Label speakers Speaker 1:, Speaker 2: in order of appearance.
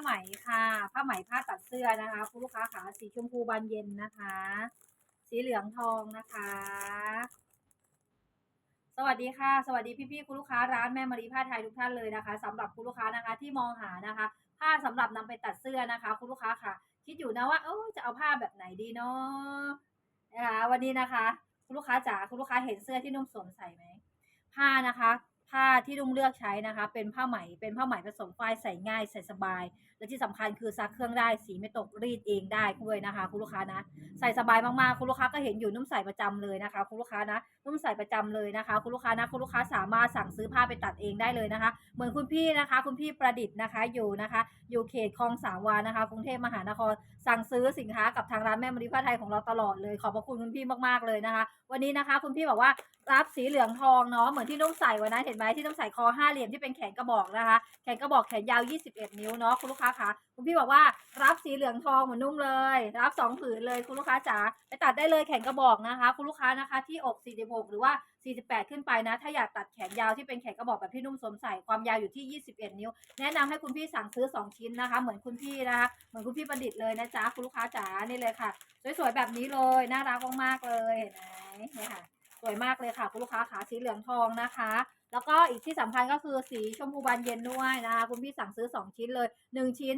Speaker 1: ไหมค่ะ ผ้าไหมผ้าตัดเสื้อนะคะคุณลูกค้าขาสีชมพูบานเย็นนะคะ สีเหลืองทองนะคะ สวัสดีค่ะ สวัสดีพี่ๆคุณลูกค้าร้านแม่มารีผ้าไทยทุกท่านเลยนะคะสำหรับคุณลูกค้านะคะที่มองหานะคะ ผ้าสำหรับนำไปตัดเสื้อนะคะคุณลูกค้าค่ะ คิดอยู่นะว่าเออจะเอาผ้าแบบไหนดีเนาะนะคะวันนี้นะคะ คุณลูกค้าจ๋าคุณลูกค้าเห็นเสื้อที่นุ่มสวมใส่ไหมผ้านะคะ ที่นุ่มเลือกใช้นะคะ เป็นผ้าไหมเป็นผ้าไหมผสมฝ้ายใส่ง่ายใส่สบาย และที่สำคัญคือซักเครื่องได้สีไม่ตกรีดเองได้ด้วยนะคะ คุณลูกค้านะ ใส่สบายมากๆคุณลูกค้าก็เห็นอยู่นุ่มใส่ประจำเลยนะคะ คุณลูกค้านะนุ่มใส่ประจำเลยนะคะ คุณลูกค้านะคุณลูกค้าสามารถสั่งซื้อผ้าไปตัดเองได้เลยนะคะ เหมือนคุณพี่นะคะ คุณพี่ประดิษฐ์นะคะอยู่นะคะอยู่เขตคลองสามวานะคะกรุงเทพมหานครสั่งซื้อสินค้ากับทางร้านแม่มะลิผ้าไทยของเราตลอดเลยขอบพระคุณคุณพี่มากๆเลยนะคะ วันนี้นะคะ คุณพี่บอกว่ารับสีเหลืองทองเนาะเหมือนที่นุ่มใส่วันนั้นเห็นไหมที่นุ่มใส่คอห้าเหลี่ยมที่เป็นแขนกระบอกนะคะ แขนกระบอกแขนยาว 21 นิ้วเนาะคุณลูกค้าคะคุณพี่บอกว่ารับสีเหลืองทองเหมือนนุ่มเลย รับสองผืนเลยคุณลูกค้าจ๋าไปตัดได้เลยแขนกระบอกนะคะ คุณลูกค้านะคะที่อก 46 หรือว่า 48 ขึ้นไปนะ ถ้าอยากตัดแขนยาวที่เป็นแขนกระบอกแบบที่นุ่มสวมใส่ความยาวอยู่ที่ 21 นิ้ว แนะนำให้คุณพี่สั่งซื้อ 2 ชิ้นนะคะ เหมือนคุณพี่นะคะเหมือนคุณพี่ประดิษฐ์เลยนะจ๊ะคุณลูกค้าจ๋านี่เลยค่ะสวยๆแบบนี้เลยน่ารักมากๆเลยเห็นไหมเนี่ยค่ะสวยมากเลยค่ะคุณลูกค้าขาสีเหลืองทองนะคะ แล้วก็อีกที่สำคัญก็คือสีชมพูบานเย็นด้วยนะคะคุณพี่สั่งซื้อ 2 ชิ้นเลย 1 ชิ้น